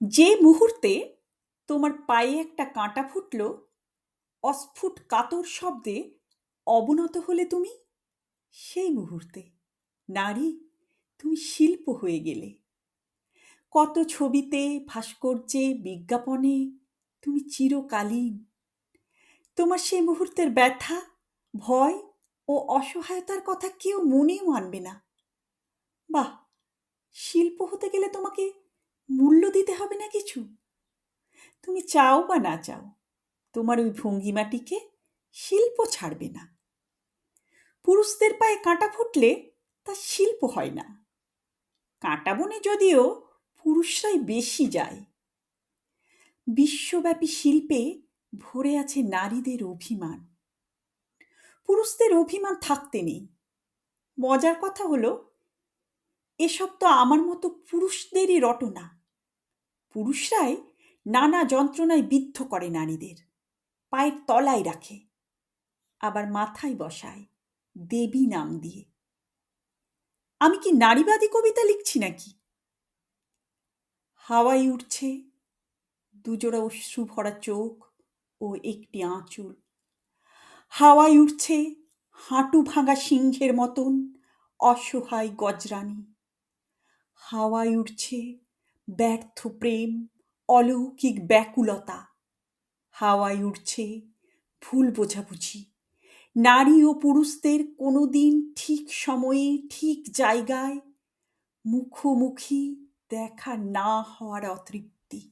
যে মুহূর্তে তোমার পায়ে একটা কাঁটা ফুটল, অস্ফুট কাতর শব্দে অবনত হলে তুমি? সেই মুহূর্তে, নারী, তুমি শিল্প হয়ে গেলে। কত ছবিতে, ভাস্কর্যে, বিজ্ঞাপনে তুমি চিরকালীন। তোমার সেই মুহূর্তের ব্যথা, ভয় ও অসহায়তার কথা কেউ মনেও আনবে না। বাহ! শিল্প হতে গেলে তোমাকে মূল্য দিতে হবে না কিছু? তুমি চাও বা না চাও, তোমার ওই ভঙ্গিমাটিকে শিল্প ছাড়বে না। পুরুষদের পায়ে কাঁটা ফুটলে তা শিল্প হয় না। কাঁটা বনে যদিও পুরুষরাই বেশি যায়। বিশ্বব্যাপী শিল্পে ভরে আছে নারীদের অভিমান। পুরুষদের অভিমান থাকতে নেই। মজার কথা হলো, এসব তো আমার মতো পুরুষদেরই রটনা। পুরুষরাই নানা যন্ত্রণায় বিদ্ধ করে নারীদের। পায়ের তলায় রাখে, আবার মাথায় বসায় দেবী নাম দিয়ে। আমি কি নারীবাদী কবিতা লিখছি নাকি? হাওয়াই উঠছে দুজোড়া অশ্রু ভরা চোখ ও একটি আঁচল। হাওয়ায় উঠছে হাঁটু ভাঙা সিংহের মতন অসহায় গজরানি। হাওয়ায় উঠছে ব্যর্থ প্রেম, অলৌকিক ব্যাকুলতা। হাওয়ায় উঠছে ভুল বোঝাবুঝি। নারী ও পুরুষদের কোনো দিন ঠিক সময়ে, ঠিক জায়গায় মুখোমুখি দেখা না হওয়ার অতৃপ্তি।